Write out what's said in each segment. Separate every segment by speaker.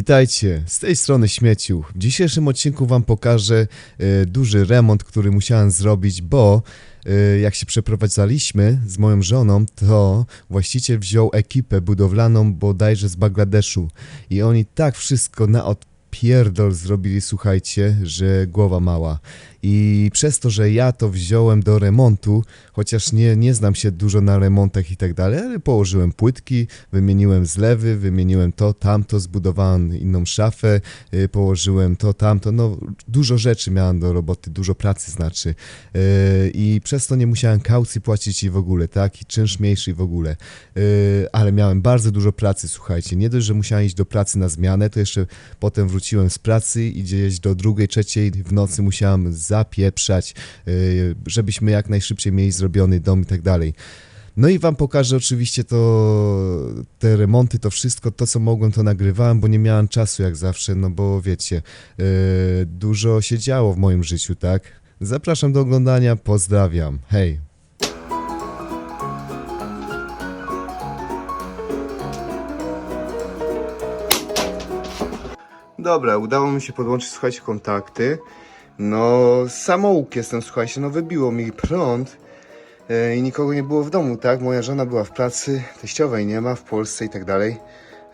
Speaker 1: Witajcie, z tej strony Śmieciu. W dzisiejszym odcinku Wam pokażę e, duży remont, który musiałem zrobić, bo e, jak się przeprowadzaliśmy z moją żoną, to właściciel wziął ekipę budowlaną bodajże z Bangladeszu i oni tak wszystko na odpierdol zrobili, słuchajcie, że głowa mała. I przez to, że ja to wziąłem do remontu, chociaż nie, nie znam się dużo na remontach i tak dalej, ale położyłem płytki, wymieniłem zlewy, wymieniłem to, tamto, zbudowałem inną szafę, y, położyłem to, tamto, no dużo rzeczy miałem do roboty, dużo pracy znaczy. Y, i przez to nie musiałem kaucji płacić i w ogóle, tak, i czynsz mniejszy i w ogóle, Y, ale miałem bardzo dużo pracy, słuchajcie, nie dość, że musiałem iść do pracy na zmianę, to jeszcze potem wróciłem z pracy i gdzieś do drugiej, trzeciej w nocy musiałem zapieprzać, y, żebyśmy jak najszybciej mieli zrobiony dom i tak dalej. No i wam pokażę oczywiście to, te remonty, to wszystko, to co mogłem, to nagrywałem, bo nie miałem czasu jak zawsze, no bo wiecie, yy, dużo się działo w moim życiu, tak? Zapraszam do oglądania, pozdrawiam, hej! Dobra, udało mi się podłączyć, słuchajcie, kontakty. No, samouk jestem, słuchajcie, no wybiło mi prąd e, i nikogo nie było w domu, tak? Moja żona była w pracy, teściowej nie ma w Polsce i tak dalej.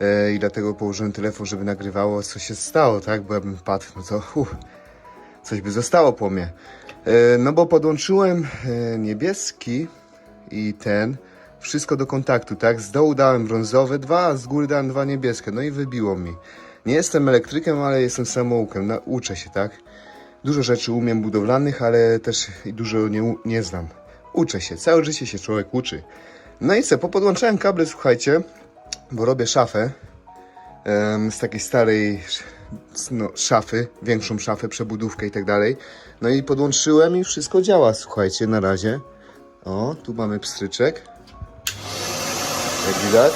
Speaker 1: E, I dlatego położyłem telefon, żeby nagrywało, co się stało, tak? Bo ja bym padł, no to uff, coś by zostało po mnie. E, no bo podłączyłem niebieski i ten, wszystko do kontaktu, tak? Z dołu dałem brązowe dwa, a z góry dałem dwa niebieskie, no i wybiło mi. Nie jestem elektrykiem, ale jestem samoukiem, na, uczę się, tak? Dużo rzeczy umiem budowlanych, ale też dużo nie, nie znam. Uczę się, całe życie się człowiek uczy. No i co, popodłączałem kable, słuchajcie, bo robię szafę z takiej starej no, szafy, większą szafę, przebudówkę i tak dalej. No i podłączyłem i wszystko działa, słuchajcie, na razie. O, tu mamy pstryczek. Jak widać.